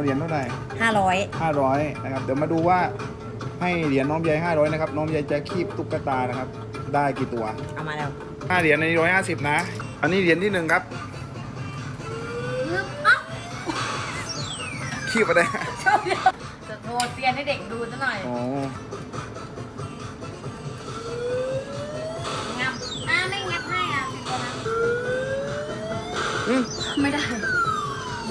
เอาเหรียญเท่าไหร่ห้าร้อยห้าร้อยนะครับเดี๋ยวมาดูว่าให้เหรียญน้องใยห้าร้อยนะครับน้องใยจะคีบตุ๊กตานะครับ ได้กี่ตัวเอามาแล้วห้าเหรียญในร้อยห้าสิบนะ อันนี้เหรียญที่หนึ่งครับคีบไปได้จะโทรเซียนให้เด็กดูซะหน่อยอ๋องับอ่าไม่งับให้อะเป็นตัวนั้นอืมไม่ได้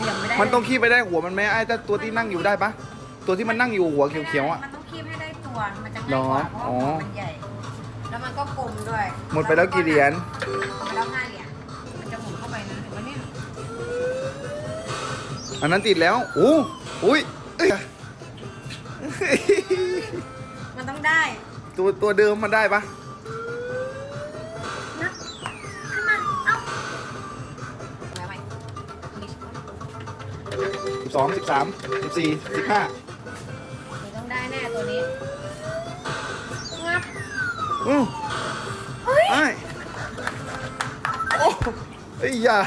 ยังไม่ได้มันต้องคีบไปได้หัวมันไหมไอ้แต่ตัวที่นั่งอยู่ได้ปะตัวที่มันนั่งอยู่หัวเขียวๆอะ มันต้องคีบให้ได้ตัว มันจะหรง่ายอกว่าเพราะอ๋อว่าหัวมันใหญ่ แล้วมันก็กลมด้วยหมดไปแล้วกี่เหรียญ หมดไปแล้วห้าเหรียญ มันจะหมุนเข้าไปนะเห็นไหมเนี่ยอันนั้นติดแล้วโอ้อุ้ยเอ้ยมันต้องได้ ตัวตัวเดิมมันได้ปะนะ สิบสองสิบสามสิบสี่สิบห้านี่ต้องได้แน่ตัวนี้งับอือเฮ้ยไอ้โอ้ไอ้ยา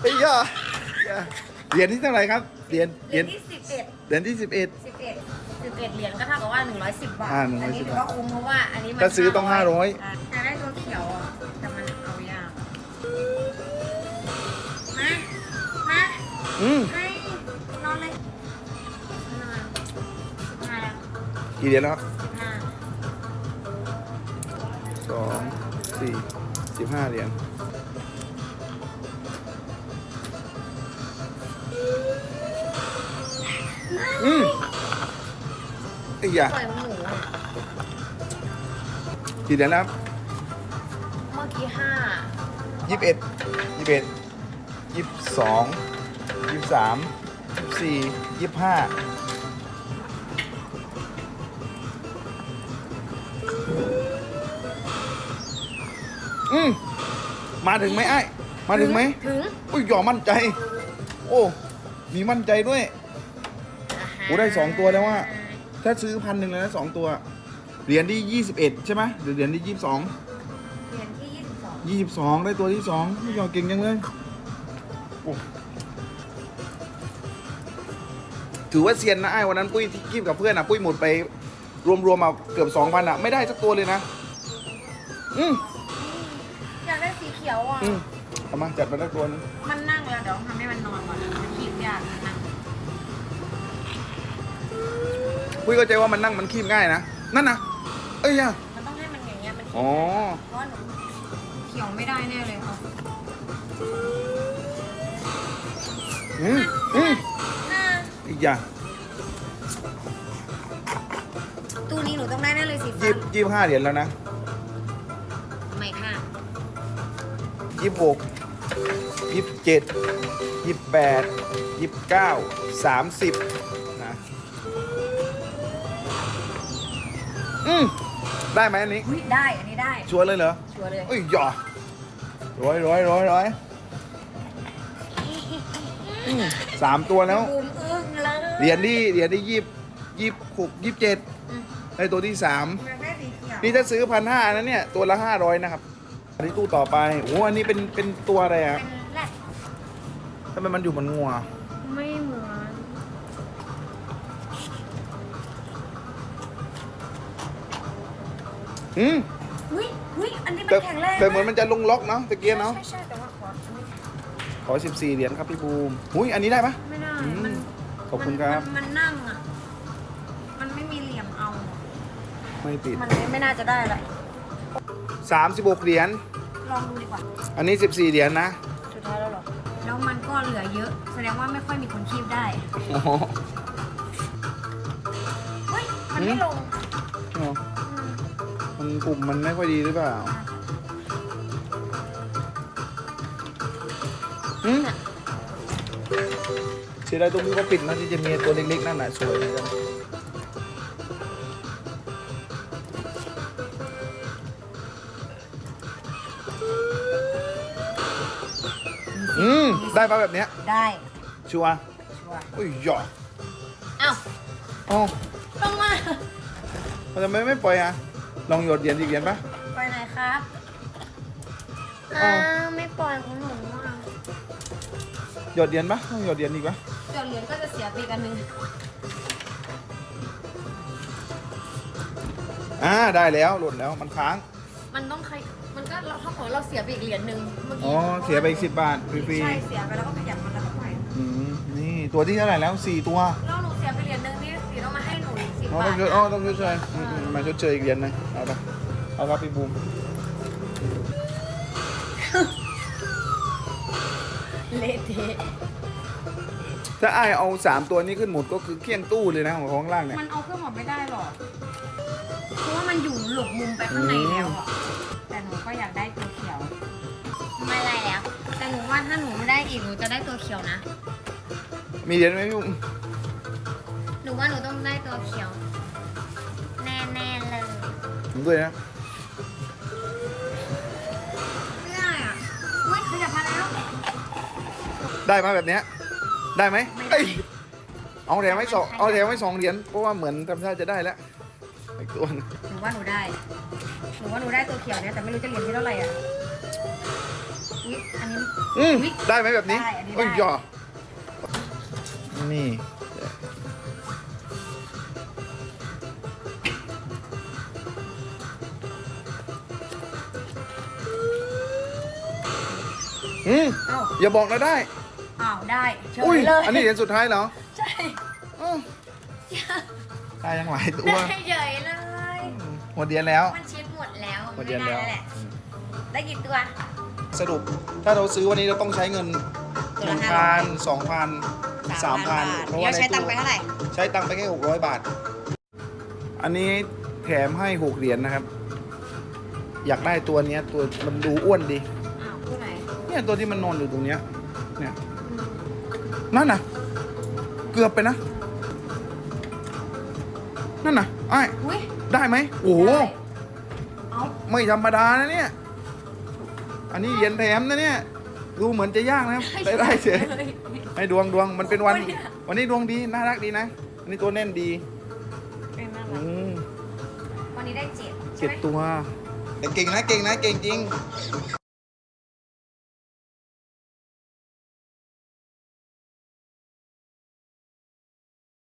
ไอ้ยาอย่าเหรียญที่เท่าไหร่ครับเหรียญเหเหรีรียยญญที่สิบเอ็ดเหรียญที่สิบเอ็ด สิบเอ็ดสิบเอ็ดเหรียญก็เท่ากับว่าหนึ่งร้อยสิบบาทอ่า110อันี้ถือว่าคุ้มเพราะว่าอันนี้มันถ้าซื้อต้อง500ะแต่ได้ตัวเขียวอะ อืมให้นอนเลยนอนมาแล้วกี่เหรียญแล้วครับสิบห้าสองสี่สิบห้าเหรียญอืมไอ้ยาปล่อยหมูอะกี่เหรียญแล้วครับเมื่อกี้ห้ายี่สิบเอ็ดยี่สิบเอ็ดยี่สิบสอง ยี่สิบสามยี่สิบสี่ยี่สิบห้าอืมมาถึงไหมไอ้มาถึงไหมถึงอุ้ยหย่อมั่นใจ โอ้มีมั่นใจด้วยโอ้ได้สองตัวแล้วว่า ถ้าซื้อพันหนึ่งเลยนะสองตัว เหรียญที่ยี่สิบเอ็ดใช่ไหมหรือเหรียญที่ยี่สิบสองเหรียญที่ยี่สิบสองยี่สิบสองได้ตัวที่สองหย่อเก่งจังเลยโอ้ ถือว่าเซียนนะไอ้วันนั้นปุ้ยที่กิฟกับเพื่อนอะปุ้ยหมดไปรวมๆมาเกือบสองพันอะไม่ได้สักตัวเลยนะ อืมอยากได้สีเขียวอะ อืมเอามาจัดมาสักตัวหนึงมันนั่งแล้วเดี๋ยวทำให้มันนอนก่อนมันคีบยากนะปุ้ยเข้าใจว่ามันนั่งมันคีบง่ายนะนั่นนะเอ้ยอะมันต้องให้มันอย่างเงี้ยมันคีบอ๋อเพราะว่าหนูเขียวไม่ได้แน่เลยค่ะอืมอืมน่า อีกอย่างตู้นี้หนูต้องได้แน่เลยสีฟ้ายี่ยี่ห้าเหรียญแล้วนะไม่ค่ะยี่หกยี่เจ็ดยี่แปดยี่เก้าสามสิบนะอืมได้ไหมอันนี้ อุ้ยได้อันนี้ได้ ชัวร์เลยเหรอชัวร์เลยเอ้ยหย่อร้อยร้อยร้อยร้อยอืมสามตัวแล้ว บูมอึ้งเลย เหรียญที่เหรียญที่ยี่ยี่หกยี่เจ็ดอืมได้ตัวที่สามอยากได้สีเขียวนี่ถ้าซื้อพันห้านะเนี่ยตัวละห้าร้อยนะครับอันนี้ตู้ต่อไปโอ้อันนี้เป็นเป็นตัวอะไรอะเป็นแรดทำไมมันอยู่เหมันงัวไม่เหมือนอืมอุ้ยอุ้ยอันนี้มัแต่นแข็งแรงแต่เหมือนมันจะลงล็อกเนาะตะเกียบเนาะใช่ใช่แต่ว่าขออันนี้ขอสิบสี่เหรียญครับพี่บูมอุ้ยอันนี้ได้ปะ ไม่ได้อืมมันข อบคุณครับ มันมันนั่งอะ มันไม่มีเหลี่ยมเอา ไม่ติด มันไม่น่าจะได้ละสามสิบหกเหรียญ ลองดูดีกว่า อันนี้สิบสี่เหรียญนะ สุดท้ายแล้วหรอ แล้วมันก็เหลือเยอะ แสดงว่าไม่ค่อยมีคนคีบได้อ๋อเฮ้ย มันไม่ลงอ๋ออืมมันปุ่มมันไม่ค่อยดีหรือเปล่าอะอืม เสียดายตรงนี้ก็ปิดนะที่จะมีตัวเล็กๆนั่นน่ะสวยเหมือนกันอืมได้ปะแบบเนี้ยได้ชัวร์ชัวร์อุ้ยหย่อเอ้าเอ๋อต้องมามันทำไมไม่ปล่อยอะลองหยดเหรียญอีกเหรียญปะไปไหนครับอ้าอ้าววไม่ปล่อยของหนูอะ หยดเหรียญปะต้องหยดเหรียญอีกปะหจดเหรียญก็จะเสียไปอีกอันหนึงอ่าได้แล้วหล่นแล้วมันค้าง มันต้องใครมันก็เราถ้าของเราเสียไปอีกเหรียญหนึ่งเมื่ออ๋กี้อเสียไปอีกสิบบาทฟรีใช่เสียไปแล้วก็ขยับมันแล้วก็ปล่อยๆอืมนี่ตัวที่เท่าไหร่แล้วสี่ตัวแล้วหนูเสียไปเหรียญหนึ่งนี่สีต้องมาให้หนูอีกสิบอ๋อบาต้อทงชดอ๋อต้องชดเชยอืมๆมาชดเชยอีกเหรียญหนึงเอาไปเอาครับพี่บูม เละเทะถ้าไอายเอาสามตัวนี้ขึ้นหมดก็คือเกลี้ยงตู้เลยนะของของข้างล่างเนี่ย มันเอาเครื่องหมดไม่ได้หรอก เพราะว่ามันอยู่หลบมุมไปข้างในแล้วอะแต่หนูก็อยากได้ตัวเขียว ไม่ไรแล้ว แต่หนูว่าถ้าหนูไม่ได้อีกหนูจะได้ตัวเขียวนะ มีเหรียญไหมพี่บูมหนูว่าหนูต้องได้ตัวเขียว แน่ๆเลย ผมด้วยนะ ได้มาแบบเนี้ยได้ไหมไม่ได้เอ้ยเอาแถมไว้สองเอาแถมไว้สองเหรียญเพราะว่าเหมือนทำท่าจะได้แล้วอีกตัวหนึ่งหนูว่าหนูได้ หนูว่าหนูได้ตัวเขียวเนี่ยแต่ไม่รู้จะเหรียญที่เท่าไหร่อะอุ๊ยอันนี้ อืมอุ๊ยได้ไหมแบบนี้ได้อันนี้โอ้ยได้ย่อนี่อืมเอ้าอย่าบอกนะได้ อ้าวได้เฉอุ้ยยเลยอันนี้เหรียญสุดท้ายเหรอใช่อ้าวได้ยังหลายตัว ได้เฉยเลย หมดเหรียญแล้ว มันชิปหมดแล้วหมดเหรียญแล้วไม่ได้แหละได้กี่ตัว สรุปถ้าเราซื้อวันนี้เราต้องใช้เงินตัวหละนึ่งห้าร้พัอยนสองพันสามพันเพราะว่าเดี๋ยวในใช้ตังตู้ค์ไปเท่าไหร่ใช้ตังค์ไปแค่หกร้อยบาท อันนี้แถมให้หกเหรียญนะครับ อยากได้ตัวเนี้ยตัวมันดูอ้วนดี อ้าวตัวไหนเนี่ยตัวที่มันนอนอยู่ตรงเนี้ยเนี่ย นั่นน่ะ เกือบไปนะ นั่นน่ะไอ้ายอุ้ยได้ไหมโอ้โหได้เอาไม่ธรรมดานะเนี่ย อันนี้เหรียญแถมนะเนี่ย ดูเหมือนจะยากนะครับได้ได้เฉยเลยให้ดวงดวงมันเป็นวันโอ้ยเนี่ยวันนี้ดวงดีน่ารักดีนะอันนี้ตัวแน่นดีเป็นน่าอืรักมวันนี้ได้เจ็ดใช่เจ็ดไหมตัวแต่เก่งนะเก่งนะเก่งจริง